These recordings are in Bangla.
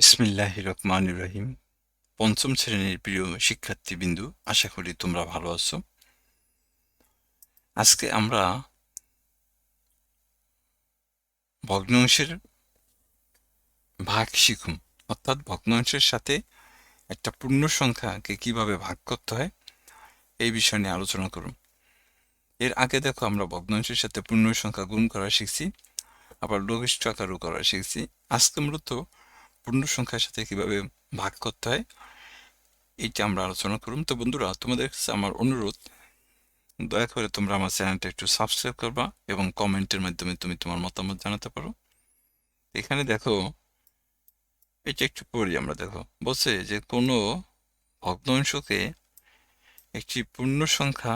বিসমিল্লাহ রহমান রহিম পঞ্চম শ্রেণির প্রিয় শিক্ষার্থীবৃন্দু আশা করি তোমরা ভালো আছো। আজকে আমরা ভগ্নাংশের ভাগ শিখুম। অর্থাৎ ভগ্নাংশের সাথে একটা পূর্ণ সংখ্যাকে কীভাবে ভাগ করতে হয়, এই বিষয় নিয়ে আলোচনা করুন এর আগে দেখো আমরা ভগ্নাংশের সাথে পূর্ণ সংখ্যা গুণ করা শিখছি, আবার লঘিষ্ঠ আকারও করা শিখছি। আজকে মূলত পূর্ণ সংখ্যার সাথে কীভাবে ভাগ করতে হয়, এইটা আমরা আলোচনা করুন। তো বন্ধুরা, তোমাদের কাছে আমার অনুরোধ, দয়া করে তোমরা আমার চ্যানেলটা একটু সাবস্ক্রাইব করবা এবং কমেন্টের মাধ্যমে তুমি তোমার মতামত জানাতে পারো। এখানে দেখো, এটা একটু পড়ি আমরা, দেখো। বলছে যে, কোনো ভগ্নাংশকে একটি পূর্ণ সংখ্যা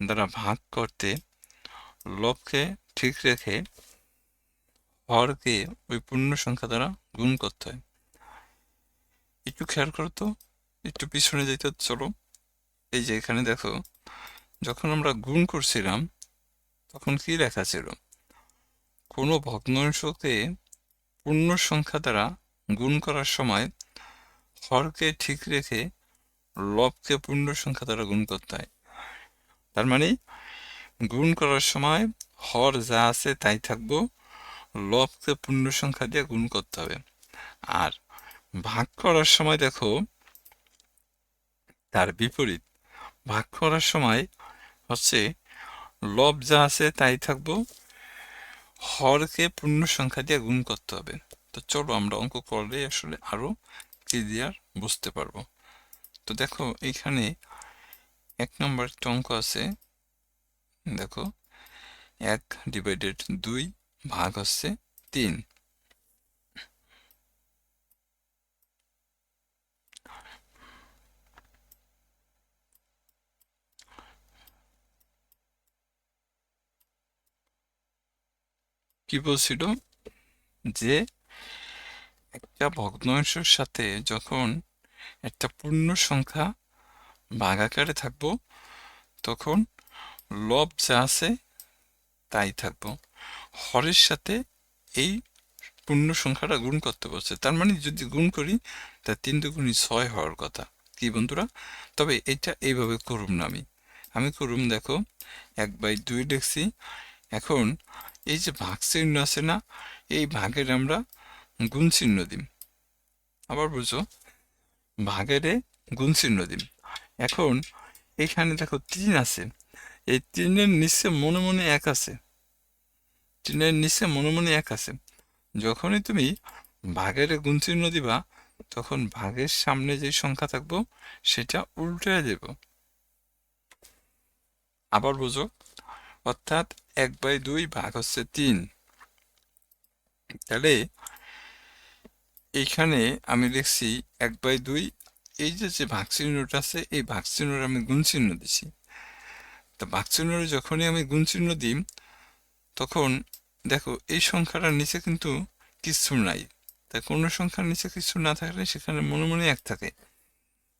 দ্বারা ভাগ করতে লবকে ঠিক রেখে হরকে ওই পূর্ণ সংখ্যা দ্বারা গুণ করতে হয়। একটু খেয়াল করো তো, একটু পিছনে যেতে চলো। এই যে এখানে দেখো, যখন আমরা গুণ করছিলাম, তখন কি লেখা ছিল? কোনো ভগ্নাংশকে পূর্ণ সংখ্যা দ্বারা গুণ করার সময় হরকে ঠিক রেখে লবকে পূর্ণ সংখ্যা দ্বারা গুণ করতে হয়। তার মানে গুণ করার সময় হর যা আছে তাই থাকব, লবকে পূর্ণ সংখ্যা দিয়ে গুণ করতে হবে। আর ভাগ করার সময় দেখো, তার বিপরীত। ভাগ করার সময় হচ্ছে, লব যা আছে তাই থাকব, হরকে পূর্ণ সংখ্যা দিয়ে গুণ করতে হবে। তো চলো আমরা অঙ্ক করলে আসলে আরও ক্লিয়ার বুঝতে পারব। তো দেখো, এখানে এক নম্বর একটা অঙ্ক আছে। দেখো, এক ডিভাইডেড দুই ভাগ হচ্ছে তিন। কি বলছিল? যে একটা ভগ্নাংশের সাথে যখন একটা পূর্ণ সংখ্যা ভাগাকারে থাকব, তখন লব যা আছে তাই থাকব। হরের সাথে এই পূর্ণ সংখ্যাটা গুণ করতে বলছে। তার মানে যদি গুণ করি, তা তিন দুগুণই ছয় হওয়ার কথা। কি বন্ধুরা? তবে এটা এইভাবে করুম না আমি। আমি করুম, দেখো, এক বাই দুই দেখছি। এখন এই যে ভাগ চিহ্ন আছে না, এই ভাগের আমরা গুণ চিহ্ন দিম। আবার বুঝো, ভাগেরে গুণ চিহ্ন দিম। এখন এখানে দেখো তিন আছে। এই তিনের নিচে মনে মনে এক আছে। তিনের নিচে মনে মনে এক আছে। যখনই তুমি ভাগের গুণ চিহ্ন দিবা, তখন ভাগের সামনে যে সংখ্যা থাকব, সেটা উল্টে দেব। আবার বুঝো অর্থাৎ এক বাই দুই ভাগ হচ্ছে তিন। তাহলে এইখানে আমি লিখছি এক বাই দুই, এই যে যে ভাগ চিহ্নটা আছে, এই ভাগ চিহ্নটা আমি গুণ চিহ্ন দিছি। তা ভাগ চিহ্নটা যখনই আমি গুণ চিহ্ন দিই, তখন দেখো, এই সংখ্যাটার নিচে কিন্তু কিছু নাই। তাই কোনো সংখ্যার নিচে কিছু না থাকলে সেখানে মনে মনে এক থাকে।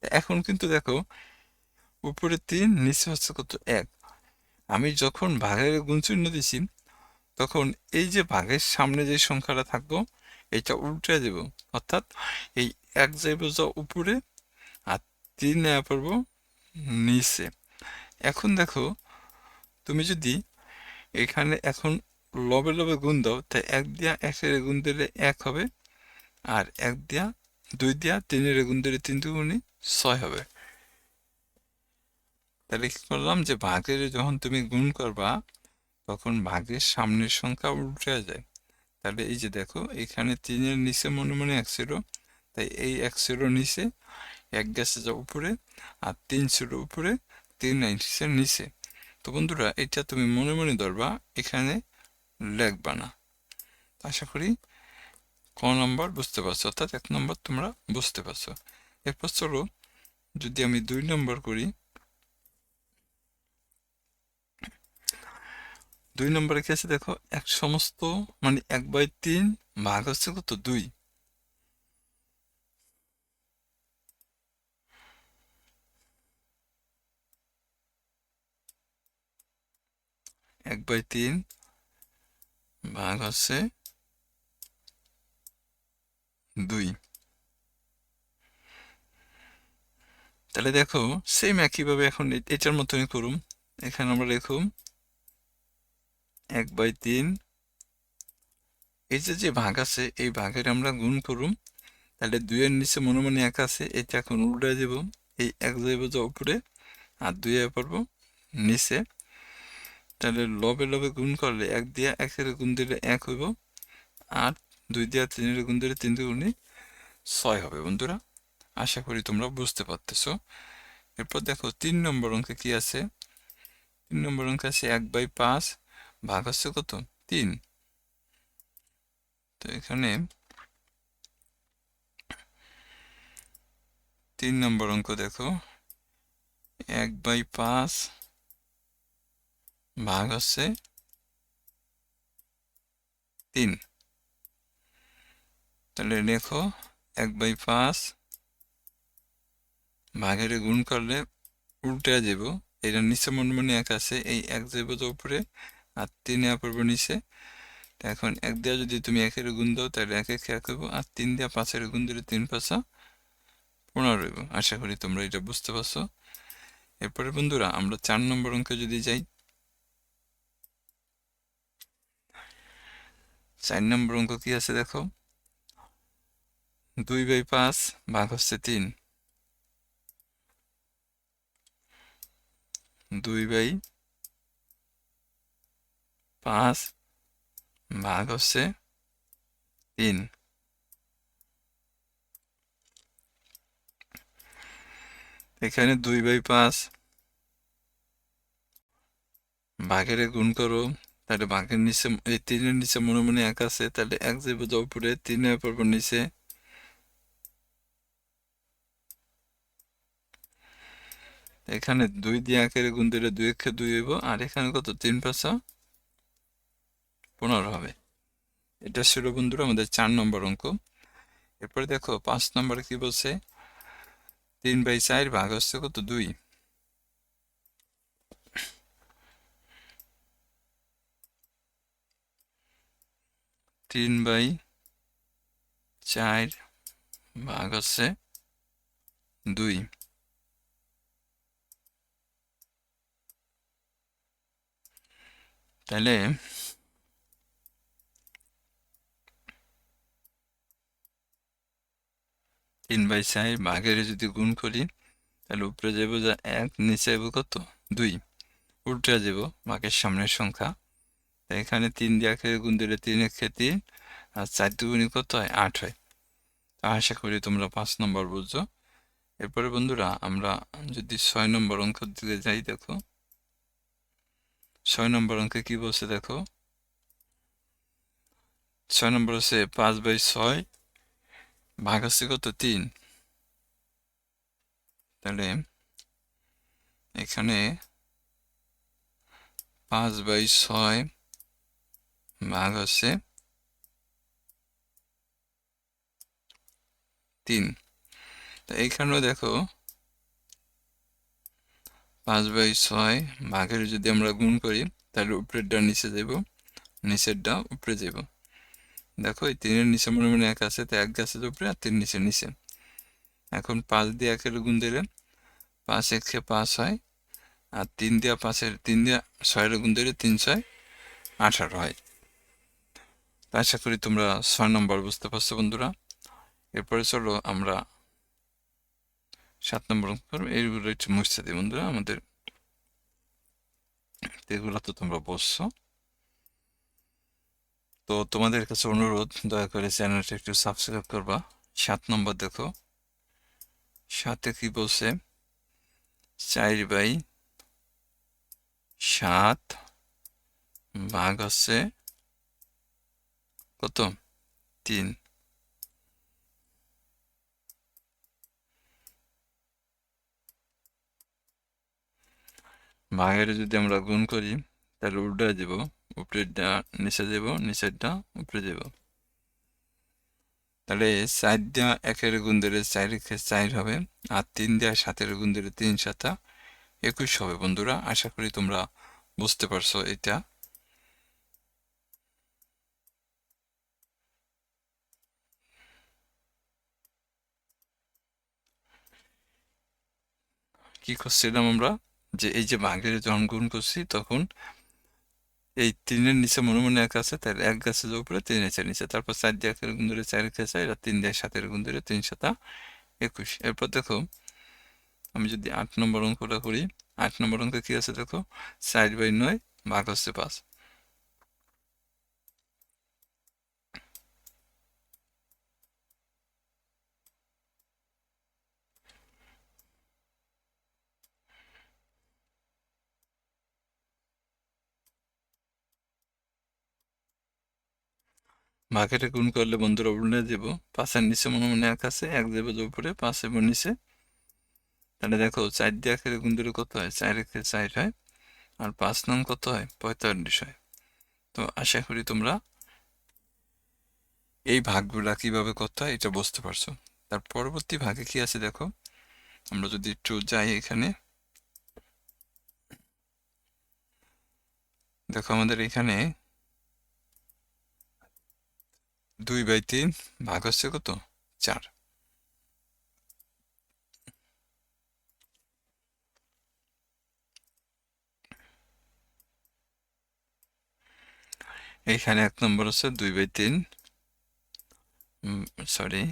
এখন কিন্তু দেখো, উপরে তিন, নিচে হচ্ছে কত এক। আমি যখন ভাগের গুণচিহ্ন দিছি তখন এই যে ভাগের সামনে যে সংখ্যাটা থাকব, এটা উল্টে দেব। অর্থাৎ এই এক যাইব যা উপরে আর তিন নেওয়া নিচে। এখন দেখো, তুমি যদি এখানে এখন লবে লবে গুণ দাও তাই এক দিয়া একের গুণ দিলে এক হবে, আর এক দিয়া দুই দিয়া তিনের গুণ দিলে তিন দুগুণই ছয় হবে। তাহলে কি করলাম যে ভাগের যখন তুমি গুণ করবা, তখন ভাগের সামনের সংখ্যা উল্টে যায়। তাহলে এই যে দেখো, এখানে তিনের নিচে মনে মনে এক ছিল, তাই এই এক ছিল নিচে, এক গেছে যা উপরে, আর তিন উপরে, তিন নিচে নিচে। তো বন্ধুরা, এটা তুমি মনে মনে ধরবা, এখানে লেখবা না। আশা করি ক নম্বর বুঝতে পারছ, অর্থাৎ এক নম্বর তোমরা বুঝতে পারছ। এরপর চলো, যদি আমি দুই নম্বর করি দুই নম্বরে কি আছে দেখো? এক সমস্ত মানে এক বাই তিন ভাগ হচ্ছে কত? দুই। এক বাই তিন ভাগ হচ্ছে দুই। তাহলে দেখো সেম একইভাবে এখন এটার মতনই করুন। এখানে আমরা লিখুন এক বাই তিন। এই যে যে ভাগ আছে, এই ভাগের আমরা গুণ করুম। তাহলে দুইয়ের নিচে মনে মনে এক আছে, এটা এখন উল্টে যাব এই এক যাইব যে উপরে, আর দুই পড়ব নিচে। তাহলে লবে লবে গুণ করলে এক দিয়া একের গুণ দিলে এক হইব, আর দুই দিয়া তিনের গুণ দিলে তিন গুণে ছয় হবে বন্ধুরা। আশা করি তোমরা বুঝতে পারতেছো। এরপর দেখো, তিন নম্বর অঙ্কে কি আছে? তিন নম্বর অঙ্কে আছে এক বাই পাঁচ। ভাগ হচ্ছে কত তিন। তো এখানে তিন নম্বর অঙ্ক দেখো। এক বাই পাঁচ ভাগ হচ্ছে তিন। তাহলে লেখো এক বাই পাঁচ ভাগের গুণ করলে উল্টে যাব এটা নিচে মনে মনে এক আছে, এই এক যাব তো উপরে আর তিন নেওয়া পড়ব নিচে। এখন এক দেওয়া যদি তুমি একের গুণ দাও, তাহলে এক এক এক হইব আর তিন দেওয়া পাঁচের গুণ দিলে তিন পাঁচা পনেরো হইব। আশা করি তোমরা এটা বুঝতে পারছ। এরপরে বন্ধুরা, আমরা চার নম্বর অঙ্কে যদি যাই। চার নম্বর অঙ্ক কি আছে দেখো? দুই বাই পাঁচ ভাগ হচ্ছে তিন। দুই বাই পাঁচ ভাগ হচ্ছে তিন এখানে দুই বাই পাঁচ। ভাগের গুণ করো। তাহলে ভাগের নিচে, এই তিনের নিচে মনে মনে এক আছে। তাহলে এক যাইব উপরে, তিনে পড়ব নিচে। এখানে দুই দিয়ে একের গুণ দিলে দুই একে দুই হইব। আর এখানে কত? তিন পাঁচা পনেরো হবে। এটা ছিল বন্ধুরা আমাদের চার নম্বর অঙ্ক। এরপরে দেখো, পাঁচ নম্বরে কি বলছে? তিন বাই চার ভাগ হচ্ছে কত? দুই। তিন বাই চার ভাগ হচ্ছে দুই। তাহলে তিন বাই চার ভাগের যদি গুণ করি, তাহলে উপরে যাব যা এক, নিচে যাব কত? দুই। উল্টে যাব ভাগের সামনের সংখ্যা। এখানে তিন দিয়ে একের গুণ দিলে তিন একে তিন, আর চার দুগুণি কত হয়? আট হয়। আশা করি তোমরা পাঁচ নম্বর বুঝছ। এরপরে বন্ধুরা, আমরা যদি ছয় নম্বর অঙ্ক দিকে যাই, দেখো। ছয় নম্বর অঙ্কে কি বলছে দেখো? ছয় নম্বর হচ্ছে পাঁচ বাই ছয় ভাগ হচ্ছে কত তিন তাহলে এখানে পাঁচ বাই ছয় ভাগ হচ্ছে তিন তো এইখানেও দেখো পাঁচ বাই ছয় ভাগের যদি আমরা গুণ করি তাহলে উপরেরটা নিচে যাব নিচেরটা উপরে যাব দেখো এই তিনের নিচে মনে মনে এক আছে, তো এক গাছের উপরে আর তিন নিচে নিচে। এখন পাঁচ দিয়ে একের গুণ দিলে পাঁচ একে পাঁচ হয়, আর তিন দিয়া পাঁচের, তিন দিয়া ছয়ের গুণ দিলে তিন ছয়, আঠারো হয়। আশা করি তোমরা ছয় নম্বর বুঝতে পারছ বন্ধুরা। এরপরে চলো আমরা সাত নম্বর এইগুলো একটু মুছতে দিই বন্ধুরা, আমাদের এগুলো তো তোমরা বসছো তো তোমাদের কাছে অনুরোধ, দয়া করে চ্যানেলটা একটু সাবস্ক্রাইব করবা। সাত নম্বর দেখো। সাথে কি বলছে? চার বাই সাত ভাগ হচ্ছে কত? তিন। ভাগের যদি আমরা গুণ করি, তাহলে উল্টা যাব উপরেরটা নিচে যাব নিচেরটা উপরে যাব তাহলে চার দেওয়া একের গুণ ধরে চার চার হবে, আর তিন দেওয়া সাতের গুণ ধরে তিন সাতা একুশ হবে। বন্ধুরা, আশা করি তোমরা বুঝতে পারছ এটা। কি করছিলাম আমরা? যে এই যে ভাগের যখন গুণ করছি, তখন এই তিনের নিচে মনে মনে এক আছে তার এক গাছের উপরে তিন আছে নিচে। তারপর চার দিয়ে একের গুণ ধরে চার খেয়েছে এটা তিন দিয়ে সাতের গুণ ধরে তিন সাতা একুশ। এরপর দেখো, আমি যদি আট নম্বর অঙ্কটা করি, আট নম্বর অঙ্ক কি আছে দেখো? চার বাই নয় ভাগ হচ্ছে পাঁচ। ভাগেটা গুণ করলে বন্ধুরা উল্টে দেব। পাঁচের নিচে মনে মনে এক আছে, এক দেবো উপরে পাঁচ এবং নিচে। তাহলে দেখো, চার দিয়ে একের গুণ ধরে কত হয়? চার একে চার হয়। আর পাঁচ নং কত হয়? পঁয়তাল্লিশ হয়। তো আশা করি তোমরা এই ভাগগুলা কীভাবে করতে হয় এটা বুঝতে পারছ। তার পরবর্তী ভাগে কি আছে দেখো? আমরা যদি একটু যাই এখানে। দেখো আমাদের এখানে দুই বাই তিন ভাগ হচ্ছে কত? চার। এইখানে এক নম্বর হচ্ছে দুই বাই তিন। সরি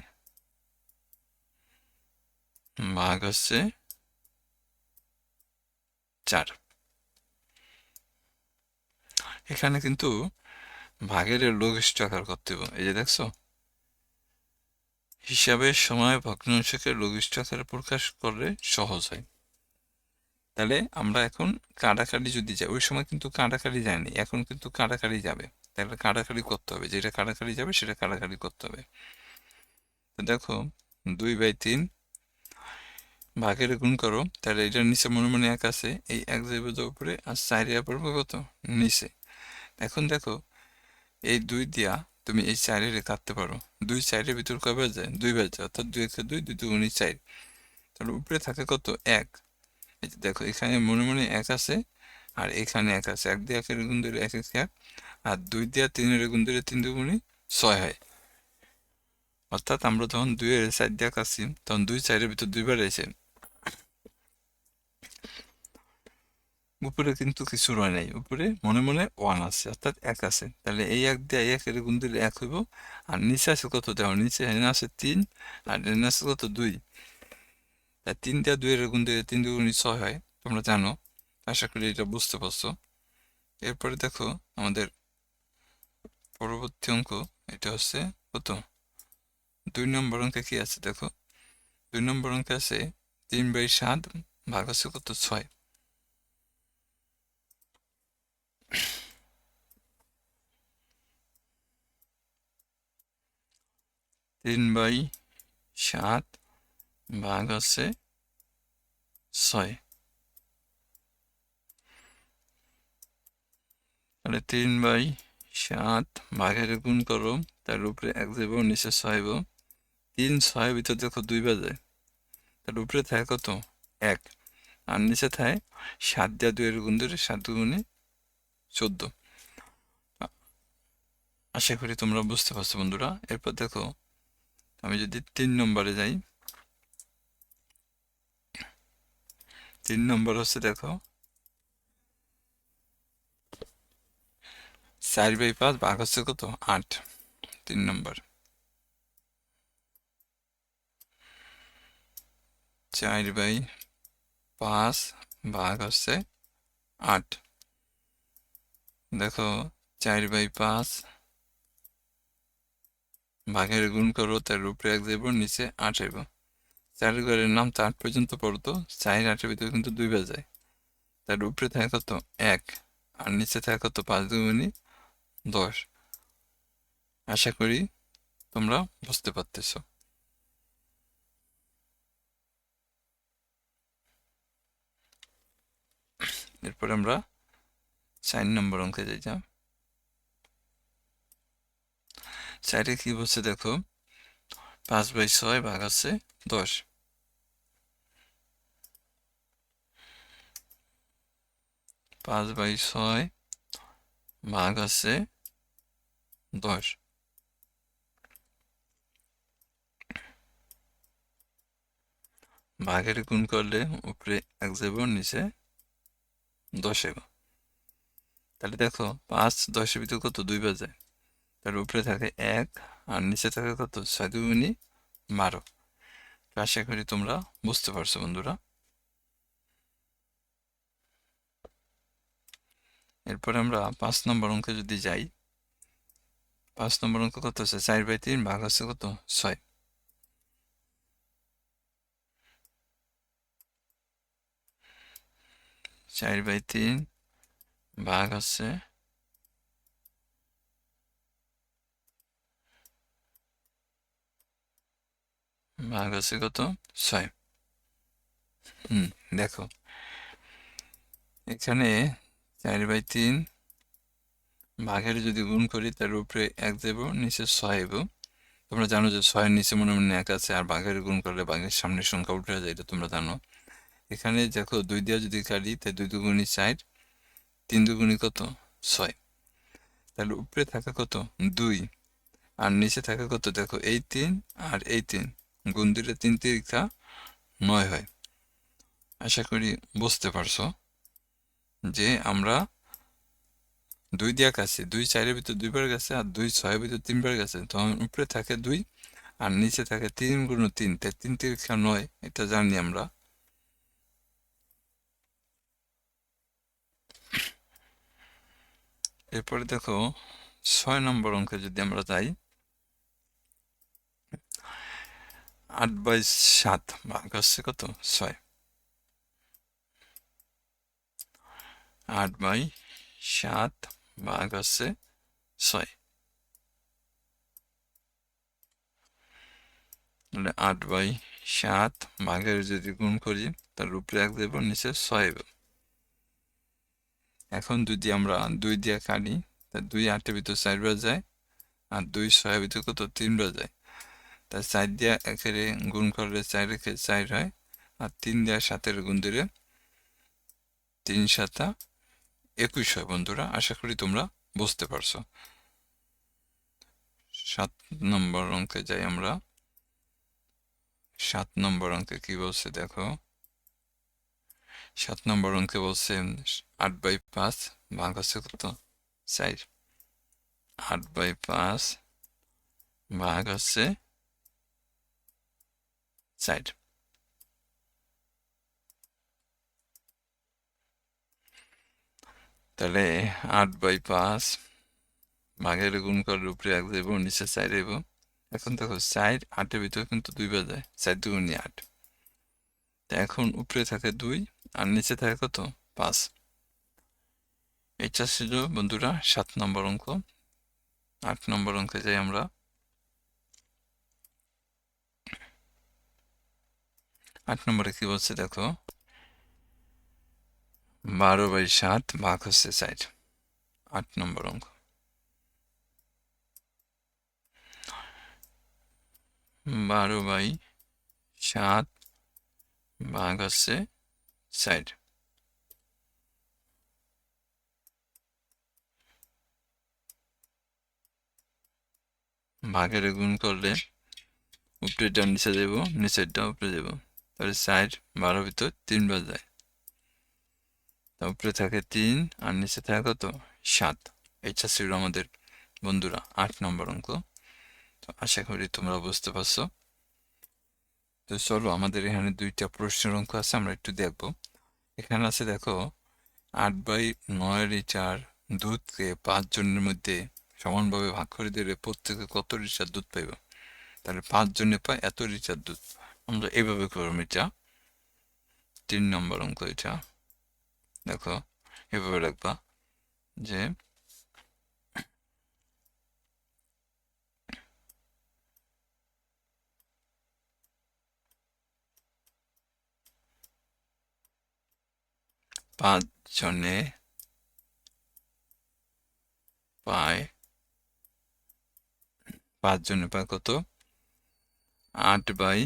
ভাগ হচ্ছে চার। এখানে কিন্তু ভাগের লঘিষ্ঠ আকার করতে হবে। এই যে দেখছ? হিসাবের সময় ভগ্নাংশকে লঘিষ্ঠ আকারে প্রকাশ করলে সহজ হয়। তাহলে আমরা এখন কাটাকাটি যদি যাই, ওই সময় কিন্তু কাটাকাটি যায়নি, এখন কিন্তু কাটাকাটি যাবে। তাহলে কাটাকাটি করতে হবে, যেটা কাটাকাটি যাবে সেটা কাটাকাটি করতে হবে। তো দেখো, দুই বাই তিন ভাগের গুণ করো, তাহলে এটার নিচে মনে মনে এক আছে, এই এক যাবে উপরে আর চার পড়বে কত নিচে। এখন দেখো এই দুই দিয়া তুমি এই চারের কাটতে পারো। দুই চারের ভিতর কবে যায়? দুই বাজে অর্থাৎ দুই একে দুই দুই দুগুণি চার। তাহলে উপরে থাকে কত? এক। এই যে দেখো, এখানে মনে মনে এক আছে আর এখানে এক আছে। এক দিয়ে একের গুণ ধরে এক এক এক আর দুই দিয়া তিনের গুণ ধরে তিন দুগুণি ছয় হয়। অর্থাৎ আমরা যখন দুইয়ের চার দিয়া কাটছি, তখন দুই চারের ভিতর দুইবার এসে উপরে কিন্তু কিছু রয় নাই। উপরে মনে মনে ওয়ান আছে, অর্থাৎ এক আছে। তাহলে এই এক দিয়ে এক এর গুণ দিলে এক হইব। আর নিচে আছে কত দেখো নিচে এনে আছে তিন, আর এনে আছে কত? দুই। তাই তিন দিয়ে দুই এর গুণ দিয়ে তিন দুগুণ ছয় হয়, তোমরা জানো। আশা করি এটা বুঝতে পারছ। এরপরে দেখো আমাদের পরবর্তী অঙ্ক, এটা হচ্ছে কত দুই নম্বর অঙ্কে কি আছে? দেখো। দুই নম্বর অঙ্কে আছে তিন বাই সাত ভাগ আছে কত? ছয়। তিন বাই সাত ভাগ হচ্ছে ছয়। তাহলে তিন বাই সাত ভাগের গুণ করো, তার উপরে এক যাব, নিচে ছয় তিন ছয় ভিতর দেখো দুই বাজে, তার উপরে থাকে কত? এক। আর নিচে থাকে সাত দেওয়া দুইয়ের গুণ ধরে সাত গুণে চোদ্দ। আশা করি তোমরা বুঝতে পারছ বন্ধুরা। এরপর দেখো, আমি যদি তিন নম্বরে যাই। তিন নম্বর হচ্ছে দেখো, চার বাই পাঁচ ভাগ হচ্ছে কত? আট। তিন নম্বর। চার বাই পাঁচ ভাগ হচ্ছে আট। দেখো, চার বাই পাঁচ ভাগের গুণ করো তার উপরে এক যাইব নিচে আট আইব চার ঘরের নাম তো আট পর্যন্ত পড়তো চার আটের ভিতরে কিন্তু দুই বাজায় তার উপরে থাকে কত? এক। আর নিচে থাকে কত? পাঁচ দুগুণি দশ। আশা করি তোমরা বুঝতে পারতেছ। এরপর আমরা চার নম্বর অঙ্কে যাই যা চারে কি বলছে দেখো? পাঁচ বাই ছয় ভাগ আছে দশ। পাঁচ বাই ছয় ভাগ আছে দশ। ভাগের গুণ করলে উপরে এক যাব, নিচে দশ এগো তাহলে দেখো পাঁচ, দশের ভিতরে কত? দুই বাজে। তার উপরে থাকে এক, আর নিচে থাকে কত? ছয় দুগুণি বারো। আশা করি তোমরা বুঝতে পারছ বন্ধুরা। এরপর আমরা পাঁচ নম্বর অঙ্কে যদি যাই, পাঁচ নম্বর অঙ্ক কত আছে? চার বাই তিন ভাগ আছে কত? ছয়। চার বাই তিন ভাগ আছে ভাগ আছে কত ছয় হুম, দেখো। এখানে চার বাই তিন ভাগের যদি গুণ করি, তার উপরে এক দেব, নিচে দেব। তোমরা জানো যে ছয়ের নিচে মনে মনে এক আছে, আর বাঘের গুণ করলে বাঘের সামনের সংখ্যা উঠে যায়, এটা তোমরা জানো। এখানে দেখো দুই দিয়ে যদি কাটি, তাই দুই দুগুণি চার। তিন দুগুণি কত? ছয়। তাহলে উপরে থাকা কত? দুই। আর নিচে থাকা কত? দেখো, এই তিন আর এই তিন। গুণ দিলে তিন তিরিকা নয় হয়। আশা করি বুঝতে পারছ যে আমরা দুই দিয়া কাছে দুই চারের ভিতর দুইবার গেছে আর দুই ছয়ের ভিতর তিনবার গেছে। তখন উপরে থাকে দুই আর নিচে থাকে তিন গুণ তিন। তাই তিন তিরিকা নয়, এটা জানি আমরা। এরপরে দেখো, ছয় নম্বর অঙ্কে যদি আমরা যাই, আট বাই সাত, ভাগ হচ্ছে কত? ছয়। আট বাই সাত, ভাগ হচ্ছে ছয়। আট বাই সাত, ভাগের যদি গুণ করি, তার উপরে এক দেব, নিচে ছয় এখন যদি আমরা দুই দিয়ে কাটি, তা দুই আটের ভিতর চার বার যায়, আর দুই ছয়ের ভিতর কত? তিন বার যায়। তা চার দিয়া একেরে গুণ করলে চার রেখে চার হয়, আর তিন দেওয়া সাতের গুণ দিলে তিন সাতা একুশ হয় বন্ধুরা, আশা করি তোমরা বুঝতে পারছ। সাত নম্বর অঙ্কে যাই আমরা। সাত নম্বর অঙ্কে কি বলছে দেখো। সাত নম্বর অঙ্কে বলছে, আট বাই পাঁচ, ভাগ আছে কত? চার। আট বাই পাঁচ, ভাগ আছে চার। তাহলে আট বাই পাঁচ ভাগের গুণ করার উপরে এক দেব, নিচে চার দেব। এখন দেখো, চার আটের ভিতরে কিন্তু দুই বাজায় চার দুগুণি আট। এখন উপরে থাকে দুই আর নিচে থাকে কত পাঁচ এটা ছিল বন্ধুরা সাত নম্বর অঙ্ক আট নম্বর অঙ্কে যাই আমরা আট নম্বরে কি বলছে দেখো বারো বাই সাত ভাগ হচ্ছে চার আট নম্বর অঙ্ক বারো বাই সাত ভাগ হচ্ছে চার ভাগের গুণ করলে উপরেটা নিচে যাব নিচেরটা উপরে যাব তাহলে চার বারো ভিতর তিন বাজায়। তা উপরে থাকে তিন আর নিচে থাকে কত? সাত। এটা ছিল আমাদের বন্ধুরা আট নম্বর অঙ্ক। তো আশা করি তোমরা বুঝতে পারছ। তো চলো, আমাদের এখানে দুইটা প্রশ্নের অঙ্ক আছে, আমরা একটু দেখব। এখানে আছে দেখো, আট বাই নয় রিচার দুধকে পাঁচজনের মধ্যে সমানভাবে ভাগ করে দিলে প্রত্যেকে কত রিচার দুধ পাইব? তাহলে পাঁচ জনে পায় এত রিচার দুধ। আমরা এইভাবে করব এটা তিন নম্বর অঙ্ক এটা। দেখো, এভাবে রাখবা যে পাঁচ জনে পায় পাঁচ জনে পায় কত? আট বাই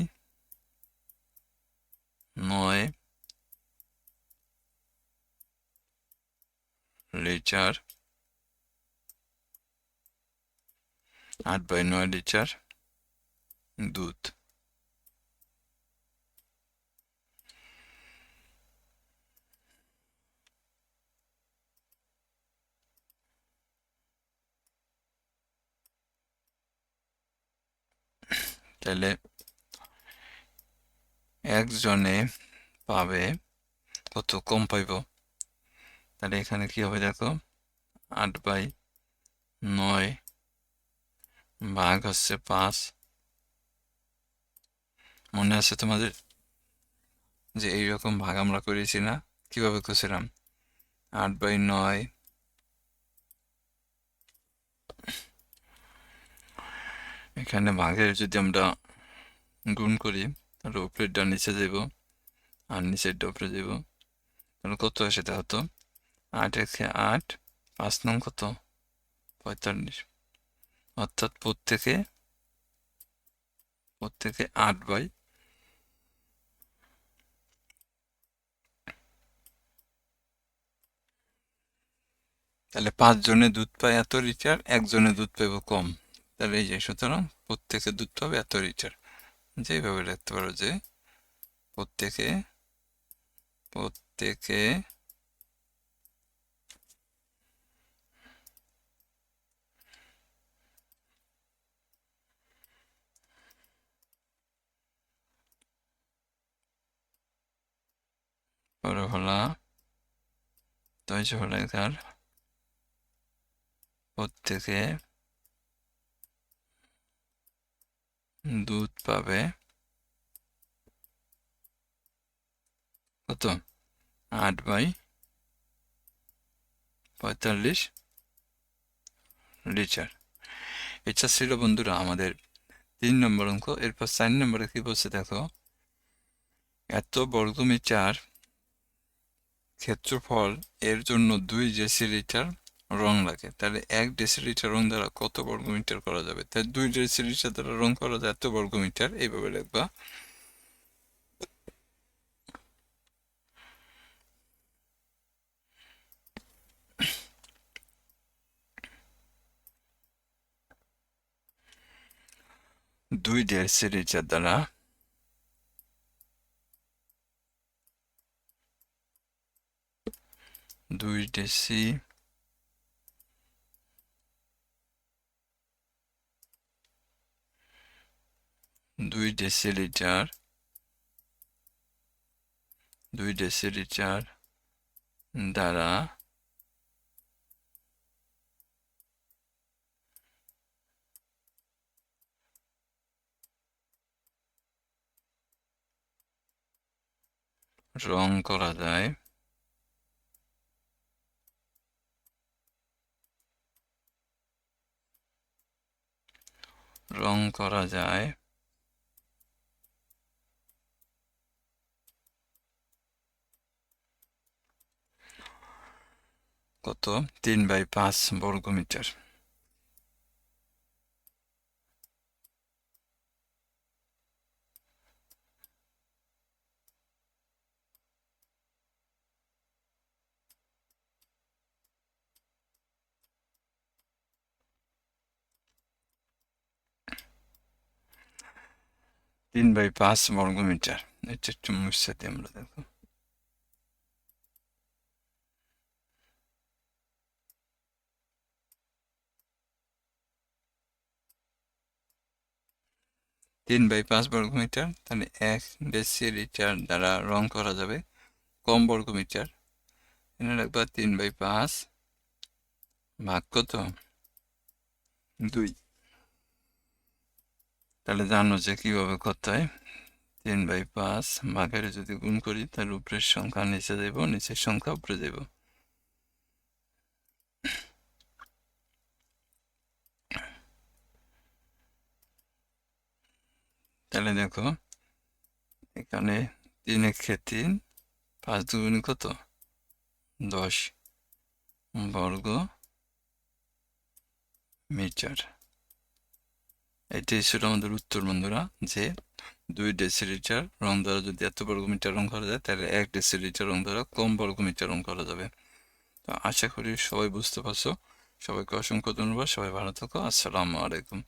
নয় লিটার, আট বাই নয় লিটার দুধ। তাহলে একজনে পাবে, কত কম পাইব? তাহলে এখানে কি হবে দেখো? আট বাই নয় ভাগ হচ্ছে পাঁচ। মনে আছে তোমাদের যে এইরকম ভাগ আমরা করেছি না? কীভাবে করছিলাম? আট বাই নয় এখানে ভাগের যদি আমরা গুণ করি, তাহলে উপরেরটা নিচে যাব আর নিচেরটা উপরে যাব। তাহলে কত তা? হতো আট একে আট, পাঁচ নং কত? পঁয়তাল্লিশ। অর্থাৎ প্রত্যেকে প্রত্যেকে আট বাই তাহলে পাঁচজনে দুধ পায় এত লিটার একজনে দুধ পাইব কম। তাহলে এই যে, সুতরাং প্রত্যেকে দুধ পাবে এত লিটার যেভাবে লিখতে পারো যে, প্রত্যেকে প্রত্যেকে পরে হলা তৈজ হলো এখার প্রত্যেকে দুধ পাবে। কত? আট বাই পঁয়তাল্লিশ লিটার। এটা ছিল বন্ধুরা আমাদের তিন নম্বর অঙ্ক। এরপর চার নম্বরে কি বলছে দেখো? এত বর্গমিটার ক্ষেত্রফল এর জন্য দুই ডেসিলিটার রং লাগে। তাহলে এক ডেসিলিটার রং দ্বারা কত বর্গমিটার করা যাবে? তাই দুই ডেসিলিটার দ্বারা রং করা যায় এত বর্গমিটার? এইভাবে লিখবা। দুই ডেসিলিটার দ্বারা দুই ডেসি দুই ডেসিলিটার দুই ডেসিলিটার দ্বারা রং করা যায়। রং করা যায়। কত তিন বাই পাঁচ বর্গ মিটার তিন বাই পাঁচ বর্গ মিটার এটা একটু মুছে দিই আমরা দেখো তিন বাই পাঁচ বর্গ মিটার তাহলে এক ডেসিলিটার দ্বারা রং করা যাবে। কম বর্গ মিটার এখানে রাখবা তিন বাই পাঁচ ভাগ কত? দুই। তাহলে জানো যে কীভাবে করতে হয়। তিন বাই পাঁচ ভাগের যদি গুণ করি, তাহলে উপরের সংখ্যা নিচে যাব নিচের সংখ্যা উপরে যাব তাহলে দেখো এখানে তিন একে তিন, পাঁচ দুগুণ কত? দশ। বর্গ মিটার। এটাই ছিল আমাদের উত্তর বন্ধুরা, যে দুই ডেসিলিটার রং দ্বারা যদি এত বর্গ মিটার রং করা যায়, তাহলে এক ডেসিলিটার রং দ্বারা কম বর্গ মিটার রং করা যাবে। তো আশা করি সবাই বুঝতে পারছ। সবাইকে অসংখ্য ধন্যবাদ। সবাই ভালো থাকো। আসসালামু আলাইকুম।